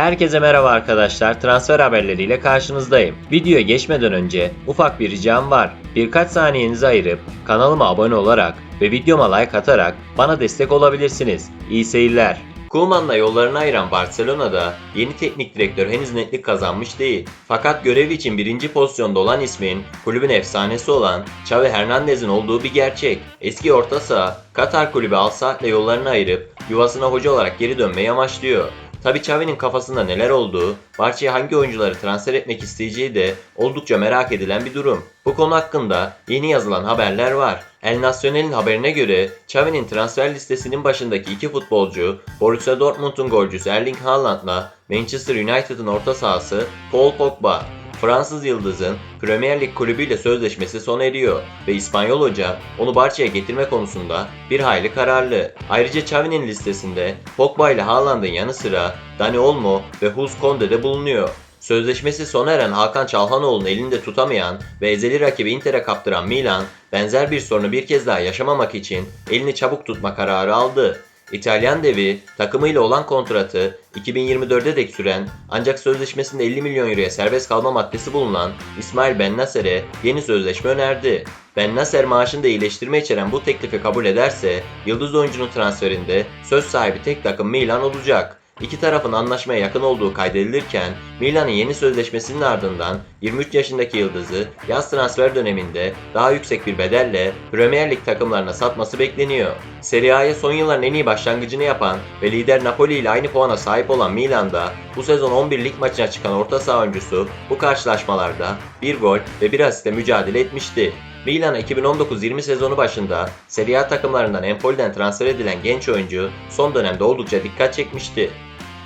Herkese merhaba arkadaşlar. Transfer haberleriyle karşınızdayım. Videoya geçmeden önce ufak bir ricam var. Birkaç saniyenizi ayırıp kanalıma abone olarak ve videoma like atarak bana destek olabilirsiniz. İyi seyirler. Koeman'la yollarını ayıran Barcelona'da yeni teknik direktör henüz netlik kazanmış değil. Fakat görev için birinci pozisyonda olan ismin kulübün efsanesi olan Xavi Hernandez'in olduğu bir gerçek. Eski orta saha Katar kulübü Al Saad'le yollarını ayırıp yuvasına hoca olarak geri dönmeyi amaçlıyor. Tabi Xavi'nin kafasında neler olduğu, Barça'ya hangi oyuncuları transfer etmek isteyeceği de oldukça merak edilen bir durum. Bu konu hakkında yeni yazılan haberler var. El Nacional'in haberine göre Xavi'nin transfer listesinin başındaki iki futbolcu Borussia Dortmund'un golcüsü Erling Haaland'la Manchester United'ın orta sahası Paul Pogba. Fransız Yıldız'ın Premier Lig kulübüyle sözleşmesi sona eriyor ve İspanyol hoca onu Barça'ya getirme konusunda bir hayli kararlı. Ayrıca Xavi'nin listesinde Pogba ile Haaland'ın yanı sıra Dani Olmo ve Hus Konde de bulunuyor. Sözleşmesi sona eren Hakan Çalhanoğlu'nu elinde tutamayan ve ezeli rakibi Inter'e kaptıran Milan, benzer bir sorunu bir kez daha yaşamamak için elini çabuk tutma kararı aldı. İtalyan devi takımıyla olan kontratı 2024'e dek süren ancak sözleşmesinde 50 milyon euroya serbest kalma maddesi bulunan İsmail Ben Nasser'e yeni sözleşme önerdi. Ben Nasser maaşında iyileştirme içeren bu teklifi kabul ederse yıldız oyuncunun transferinde söz sahibi tek takım Milan olacak. İki tarafın anlaşmaya yakın olduğu kaydedilirken Milan'ın yeni sözleşmesinin ardından 23 yaşındaki yıldızı yaz transfer döneminde daha yüksek bir bedelle Premier Lig takımlarına satması bekleniyor. Serie A'ya son yılların en iyi başlangıcını yapan ve lider Napoli ile aynı puana sahip olan Milan'da bu sezon 11 lig maçına çıkan orta saha oyuncusu bu karşılaşmalarda bir gol ve bir asistle mücadele etmişti. Milan 2019-20 sezonu başında Serie A takımlarından Empoli'den transfer edilen genç oyuncu son dönemde oldukça dikkat çekmişti.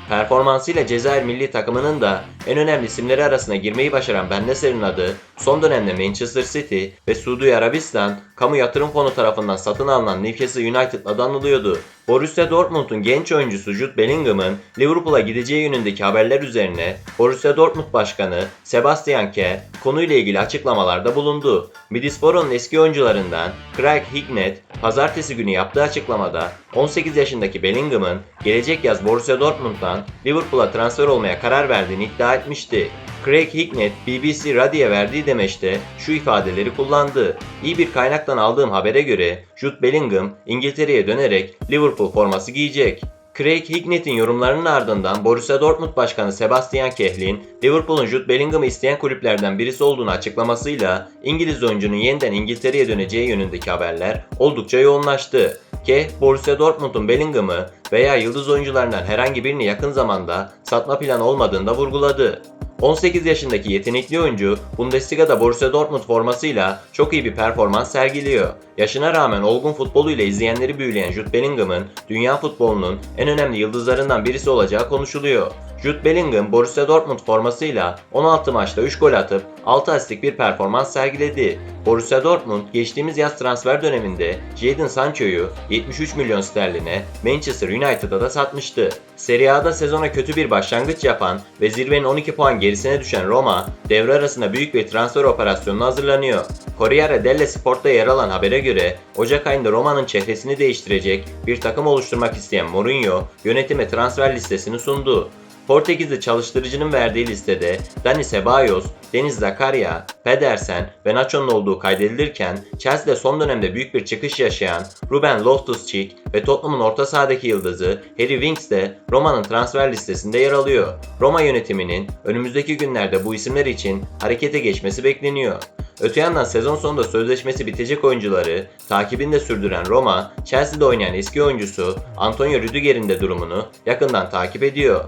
Performansıyla Cezayir milli takımının da en önemli isimleri arasına girmeyi başaran Ben Nesser'in adı son dönemde Manchester City ve Suudi Arabistan kamu yatırım fonu tarafından satın alınan Newcastle United'la da anılıyordu. Borussia Dortmund'un genç oyuncusu Jude Bellingham'ın Liverpool'a gideceği yönündeki haberler üzerine Borussia Dortmund Başkanı Sebastian Kerr konuyla ilgili açıklamalarda bulundu. Middlesbrough'un eski oyuncularından Craig Hignett pazartesi günü yaptığı açıklamada 18 yaşındaki Bellingham'ın gelecek yaz Borussia Dortmund'dan Liverpool'a transfer olmaya karar verdiğini iddia etmişti. Craig Hignett BBC Radio'ya verdiği demeçte şu ifadeleri kullandı. İyi bir kaynaktan aldığım habere göre Jude Bellingham İngiltere'ye dönerek Liverpool forması giyecek. Craig Hignett'in yorumlarının ardından Borussia Dortmund Başkanı Sebastian Kehl'in Liverpool'un Jude Bellingham'ı isteyen kulüplerden birisi olduğunu açıklamasıyla İngiliz oyuncunun yeniden İngiltere'ye döneceği yönündeki haberler oldukça yoğunlaştı. Keh, Borussia Dortmund'un Bellingham'ı veya yıldız oyuncularından herhangi birini yakın zamanda satma planı olmadığını da vurguladı. 18 yaşındaki yetenekli oyuncu Bundesliga'da Borussia Dortmund formasıyla çok iyi bir performans sergiliyor. Yaşına rağmen olgun futboluyla izleyenleri büyüleyen Jude Bellingham'ın dünya futbolunun en önemli yıldızlarından birisi olacağı konuşuluyor. Jude Bellingham Borussia Dortmund formasıyla 16 maçta 3 gol atıp 6 asistlik bir performans sergiledi. Borussia Dortmund geçtiğimiz yaz transfer döneminde Jadon Sancho'yu 73 milyon sterline Manchester United'a da satmıştı. Serie A'da sezona kötü bir başlangıç yapan ve zirvenin 12 puan gerisine düşen Roma, devre arasında büyük bir transfer operasyonuna hazırlanıyor. Corriere dello Sport'ta yer alan habere göre Ocak ayında Roma'nın çehresini değiştirecek bir takım oluşturmak isteyen Mourinho yönetime transfer listesini sundu. Portekizli çalıştırıcının verdiği listede Dani Ceballos, Deniz Zakaria, Pedersen ve Nacho'nun olduğu kaydedilirken Chelsea'de son dönemde büyük bir çıkış yaşayan Ruben Loftus-Cheek ve Tottenham'ın orta sahadaki yıldızı Harry Winks de Roma'nın transfer listesinde yer alıyor. Roma yönetiminin önümüzdeki günlerde bu isimler için harekete geçmesi bekleniyor. Öte yandan sezon sonunda sözleşmesi bitecek oyuncuları takibinde sürdüren Roma, Chelsea'de oynayan eski oyuncusu Antonio Rüdiger'in de durumunu yakından takip ediyor.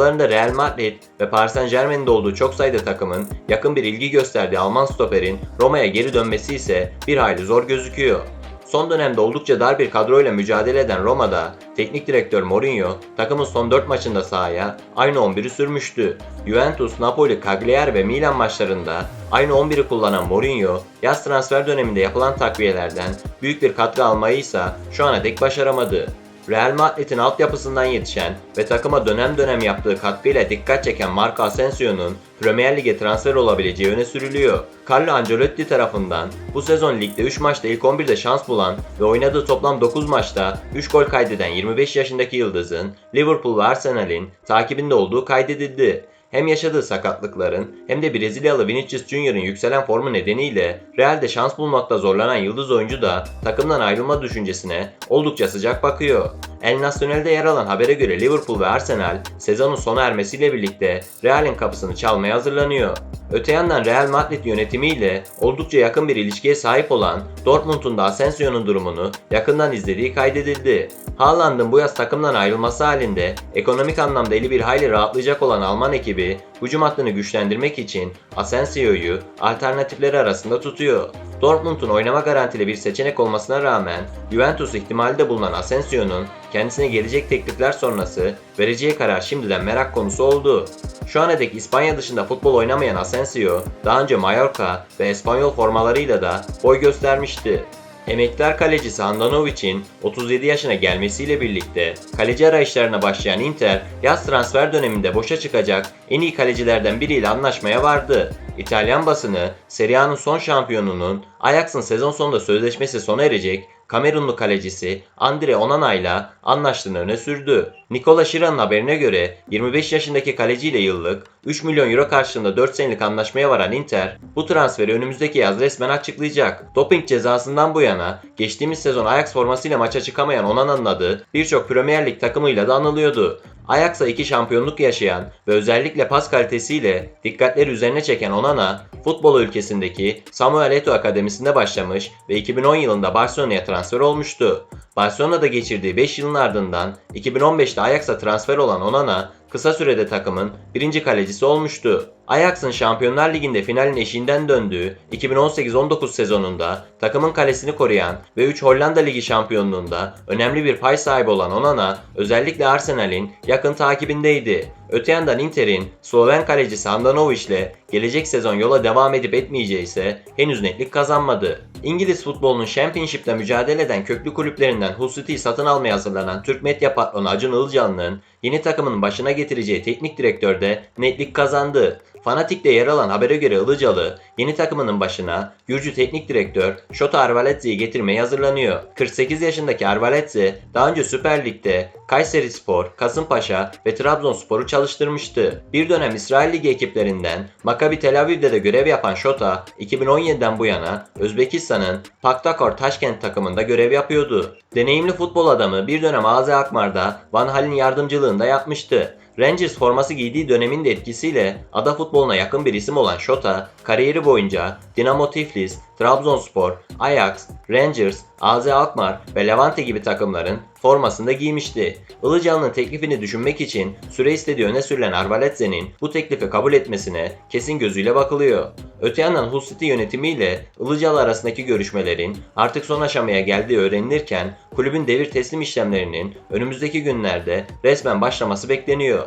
Aralarında Real Madrid ve Paris Saint Germain'in de olduğu çok sayıda takımın yakın bir ilgi gösterdiği Alman stoperin Roma'ya geri dönmesi ise bir hayli zor gözüküyor. Son dönemde oldukça dar bir kadroyla mücadele eden Roma'da teknik direktör Mourinho takımın son 4 maçında sahaya aynı 11'i sürmüştü. Juventus, Napoli, Cagliari ve Milan maçlarında aynı 11'i kullanan Mourinho yaz transfer döneminde yapılan takviyelerden büyük bir katkı almayı ise şu ana dek başaramadı. Real Madrid'in altyapısından yetişen ve takıma dönem dönem yaptığı katkıyla dikkat çeken Marco Asensio'nun Premier Lig'e transfer olabileceği öne sürülüyor. Carlo Ancelotti tarafından bu sezon ligde 3 maçta ilk 11'de şans bulan ve oynadığı toplam 9 maçta 3 gol kaydeden 25 yaşındaki yıldızın Liverpool ve Arsenal'in takibinde olduğu kaydedildi. Hem yaşadığı sakatlıkların hem de Brezilyalı Vinicius Junior'ın yükselen formu nedeniyle Real'de şans bulmakta zorlanan yıldız oyuncu da takımdan ayrılma düşüncesine oldukça sıcak bakıyor. El Nacional'de yer alan habere göre Liverpool ve Arsenal sezonun sona ermesiyle birlikte Real'in kapısını çalmaya hazırlanıyor. Öte yandan Real Madrid yönetimiyle oldukça yakın bir ilişkiye sahip olan Dortmund'un da Asensio'nun durumunu yakından izlediği kaydedildi. Haaland'ın bu yaz takımdan ayrılması halinde ekonomik anlamda eli bir hayli rahatlayacak olan Alman ekibi hücum hattını güçlendirmek için Asensio'yu alternatifleri arasında tutuyor. Dortmund'un oynama garantili bir seçenek olmasına rağmen Juventus ihtimali de bulunan Asensio'nun kendisine gelecek teklifler sonrası vereceği karar şimdiden merak konusu oldu. Şu ana dek İspanya dışında futbol oynamayan Asensio, daha önce Mallorca ve Espanyol formalarıyla da boy göstermişti. Emektar kalecisi Handanovic'in 37 yaşına gelmesiyle birlikte kaleci arayışlarına başlayan Inter, yaz transfer döneminde boşa çıkacak en iyi kalecilerden biriyle anlaşmaya vardı. İtalyan basını, Serie A'nın son şampiyonunun Ajax'ın sezon sonunda sözleşmesi sona erecek Kamerunlu kalecisi Andre Onana ile anlaştığını öne sürdü. Nikola Şiran'ın haberine göre 25 yaşındaki kaleciyle yıllık 3 milyon euro karşılığında 4 senelik anlaşmaya varan Inter bu transferi önümüzdeki yaz resmen açıklayacak. Doping cezasından bu yana geçtiğimiz sezon Ajax formasıyla maça çıkamayan Onana'nın adı birçok Premier Lig takımıyla da anılıyordu. Ajax'a iki şampiyonluk yaşayan ve özellikle pas kalitesiyle dikkatleri üzerine çeken Onana, futbol ülkesindeki Samuel Eto'o Akademisi'nde başlamış ve 2010 yılında Barcelona'ya transfer olmuştu. Barcelona'da geçirdiği 5 yılın ardından 2015'te Ajax'a transfer olan Onana, kısa sürede takımın birinci kalecisi olmuştu. Ajax'ın Şampiyonlar Ligi'nde finalin eşiğinden döndüğü 2018-19 sezonunda takımın kalesini koruyan ve 3 Hollanda Ligi şampiyonluğunda önemli bir pay sahibi olan Onana özellikle Arsenal'in yakın takibindeydi. Öte yandan Inter'in Sloven kalecisi Handanovic ile gelecek sezon yola devam edip etmeyeceği ise henüz netlik kazanmadı. İngiliz futbolunun Championship'te mücadele eden köklü kulüplerinden Hull City'yi satın almaya hazırlanan Türk medya patronu Acun Ilıcalı'nın yeni takımının başına getireceği teknik direktörde netlik kazandı. Fanatik'te yer alan habere göre Ilıcalı, yeni takımının başına Gürcü teknik direktör Şota Arvaletze'yi getirmeye hazırlanıyor. 48 yaşındaki Arvaletze daha önce Süper Lig'de Kayseri Spor, Kasımpaşa ve Trabzonspor'u çalıştırmıştı. Bir dönem İsrail Ligi ekiplerinden Maccabi Tel Aviv'de de görev yapan Şota, 2017'den bu yana Özbekistan'ın Paktakor Taşkent takımında görev yapıyordu. Deneyimli futbol adamı bir dönem AZ Akmar'da Van Hal'in yardımcılığında yapmıştı. Rangers forması giydiği dönemin de etkisiyle ada futboluna yakın bir isim olan Şota, kariyeri boyunca Dinamo Tiflis, Trabzonspor, Ajax, Rangers, AZ Alkmaar ve Levante gibi takımların formasında giymişti. Ilıcalı'nın teklifini düşünmek için süre istediği öne sürülen Arvaletze'nin bu teklifi kabul etmesine kesin gözüyle bakılıyor. Öte yandan Hull City yönetimiyle Ilıcalı arasındaki görüşmelerin artık son aşamaya geldiği öğrenilirken kulübün devir teslim işlemlerinin önümüzdeki günlerde resmen başlaması bekleniyor.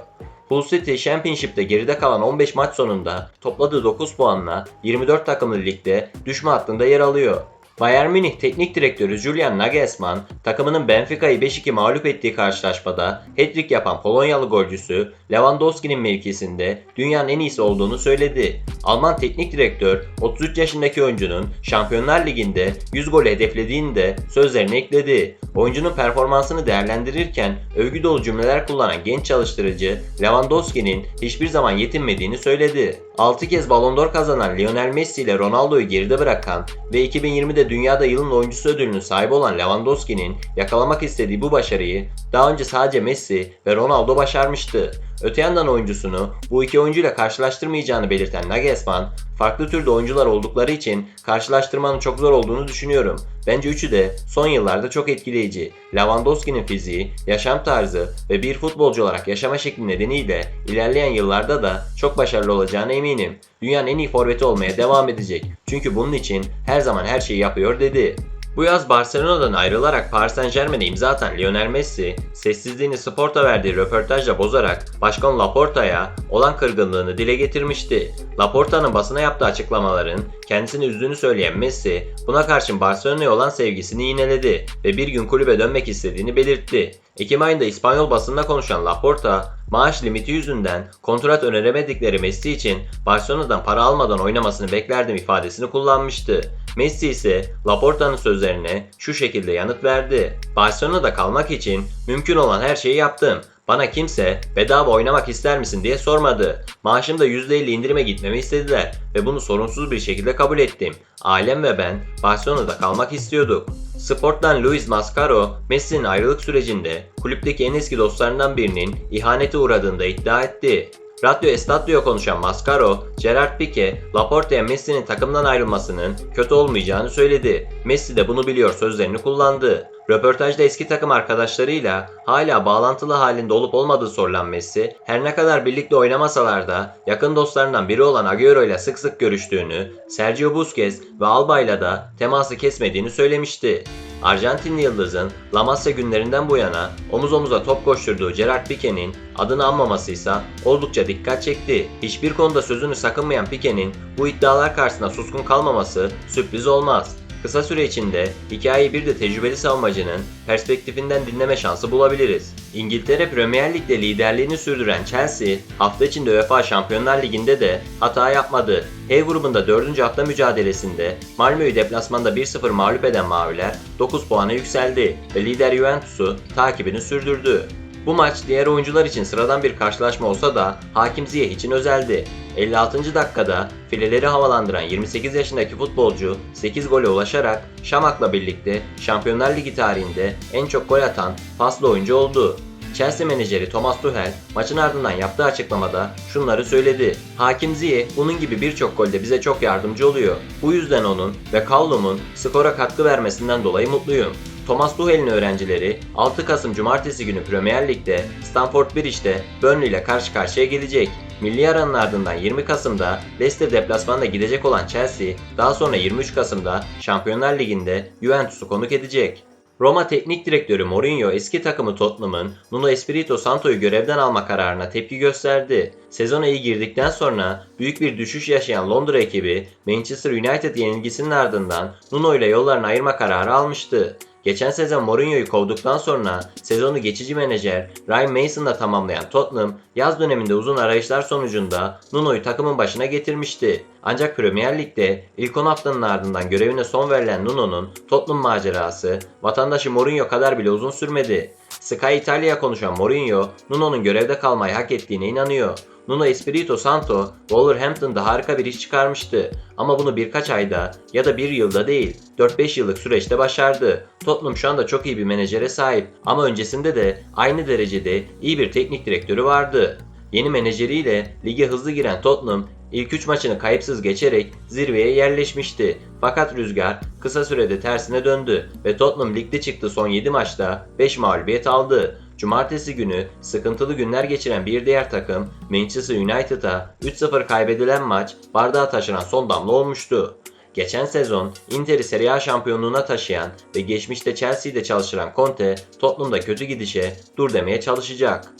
Hull City Championship'te geride kalan 15 maç sonunda topladığı 9 puanla 24 takımlı ligde düşme hattında yer alıyor. Bayern Münih teknik direktörü Julian Nagelsmann takımının Benfica'yı 5-2 mağlup ettiği karşılaşmada hat-trick yapan Polonyalı golcüsü Lewandowski'nin mevkisinde dünyanın en iyisi olduğunu söyledi. Alman teknik direktör 33 yaşındaki oyuncunun Şampiyonlar Ligi'nde 100 gol hedeflediğini de sözlerine ekledi. Oyuncunun performansını değerlendirirken övgü dolu cümleler kullanan genç çalıştırıcı Lewandowski'nin hiçbir zaman yetinmediğini söyledi. 6 kez Ballon d'Or kazanan Lionel Messi ile Ronaldo'yu geride bırakan ve 2020'de dünyada yılın oyuncusu ödülünün sahibi olan Lewandowski'nin yakalamak istediği bu başarıyı daha önce sadece Messi ve Ronaldo başarmıştı. Öte yandan oyuncusunu bu iki oyuncuyla karşılaştırmayacağını belirten Nagelsmann, farklı türde oyuncular oldukları için karşılaştırmanın çok zor olduğunu düşünüyorum. Bence üçü de son yıllarda çok etkileyici. Lewandowski'nin fiziği, yaşam tarzı ve bir futbolcu olarak yaşama şekli nedeniyle ilerleyen yıllarda da çok başarılı olacağına eminim. Dünyanın en iyi forveti olmaya devam edecek. Çünkü bunun için her zaman her şeyi yapıyor dedi. Bu yaz Barcelona'dan ayrılarak Paris Saint Germain'e imza atan Lionel Messi, sessizliğini Sport'a verdiği röportajla bozarak Başkan Laporta'ya olan kırgınlığını dile getirmişti. Laporta'nın basına yaptığı açıklamaların kendisini üzdüğünü söyleyen Messi, buna karşın Barcelona'ya olan sevgisini yineledi ve bir gün kulübe dönmek istediğini belirtti. Ekim ayında İspanyol basında konuşan Laporta, maaş limiti yüzünden kontrat öneremedikleri Messi için Barcelona'dan para almadan oynamasını beklerdim ifadesini kullanmıştı. Messi ise Laporta'nın sözlerine şu şekilde yanıt verdi. Barcelona'da kalmak için mümkün olan her şeyi yaptım. Bana kimse bedava oynamak ister misin diye sormadı. Maaşımda %50 indirime gitmemi istediler ve bunu sorunsuz bir şekilde kabul ettim. Ailem ve ben Barcelona'da kalmak istiyorduk. Sport'tan Luis Mascaro, Messi'nin ayrılık sürecinde kulüpteki en eski dostlarından birinin ihanete uğradığını da iddia etti. Radyo Estadio konuşan Mascaro, Gerard Pique, Laporte'ye Messi'nin takımdan ayrılmasının kötü olmayacağını söyledi. Messi de bunu biliyor sözlerini kullandı. Röportajda eski takım arkadaşlarıyla hala bağlantılı halinde olup olmadığı sorulan Messi, her ne kadar birlikte oynamasalar da yakın dostlarından biri olan Agüero ile sık sık görüştüğünü, Sergio Busquets ve Alba ile de teması kesmediğini söylemişti. Arjantinli yıldızın La Masia günlerinden bu yana omuz omuza top koşturduğu Gerard Pique'nin adını anmaması ise oldukça dikkat çekti. Hiçbir konuda sözünü sakınmayan Pique'nin bu iddialar karşısında suskun kalmaması sürpriz olmaz. Kısa süre içinde hikayeyi bir de tecrübeli savunmacının perspektifinden dinleme şansı bulabiliriz. İngiltere Premier Lig'de liderliğini sürdüren Chelsea, hafta içinde UEFA Şampiyonlar Ligi'nde de hata yapmadı. H grubunda 4. hafta mücadelesinde Malmö'yü deplasmanda 1-0 mağlup eden Maviler 9 puana yükseldi ve lider Juventus'u takibini sürdürdü. Bu maç diğer oyuncular için sıradan bir karşılaşma olsa da Hakim Ziyech için özeldi. 56. dakikada fileleri havalandıran 28 yaşındaki futbolcu 8 gole ulaşarak Şamak'la birlikte Şampiyonlar Ligi tarihinde en çok gol atan paslı oyuncu oldu. Chelsea menajeri Thomas Tuchel maçın ardından yaptığı açıklamada şunları söyledi. Hakim Ziyech bunun gibi birçok golde bize çok yardımcı oluyor. Bu yüzden onun ve Callum'un skora katkı vermesinden dolayı mutluyum. Thomas Tuchel'in öğrencileri 6 Kasım Cumartesi günü Premier Lig'de Stamford Bridge'de Burnley ile karşı karşıya gelecek. Milli aranın ardından 20 Kasım'da Leicester deplasmanına gidecek olan Chelsea, daha sonra 23 Kasım'da Şampiyonlar Ligi'nde Juventus'u konuk edecek. Roma Teknik Direktörü Mourinho eski takımı Tottenham'ın Nuno Espirito Santo'yu görevden alma kararına tepki gösterdi. Sezona iyi girdikten sonra büyük bir düşüş yaşayan Londra ekibi Manchester United yenilgisinin ardından Nuno ile yollarını ayırma kararı almıştı. Geçen sezon Mourinho'yu kovduktan sonra sezonu geçici menajer Ryan Mason'la tamamlayan Tottenham yaz döneminde uzun arayışlar sonucunda Nuno'yu takımın başına getirmişti. Ancak Premier Lig'de ilk 10 haftanın ardından görevine son verilen Nuno'nun Tottenham macerası vatandaşı Mourinho kadar bile uzun sürmedi. Sky Italia konuşan Mourinho, Nuno'nun görevde kalmayı hak ettiğine inanıyor. Nuno Espirito Santo, Wolverhampton'da harika bir iş çıkarmıştı. Ama bunu birkaç ayda ya da bir yılda değil, 4-5 yıllık süreçte başardı. Tottenham şu anda çok iyi bir menajere sahip ama öncesinde de aynı derecede iyi bir teknik direktörü vardı. Yeni menajeriyle lige hızlı giren Tottenham ilk 3 maçını kayıpsız geçerek zirveye yerleşmişti. Fakat rüzgar kısa sürede tersine döndü ve Tottenham ligde çıktı son 7 maçta 5 mağlubiyet aldı. Cumartesi günü sıkıntılı günler geçiren bir diğer takım Manchester United'a 3-0 kaybedilen maç bardağa taşıran son damla olmuştu. Geçen sezon Inter'i Serie A şampiyonluğuna taşıyan ve geçmişte Chelsea'de çalıştıran Conte Tottenham'da kötü gidişe dur demeye çalışacak.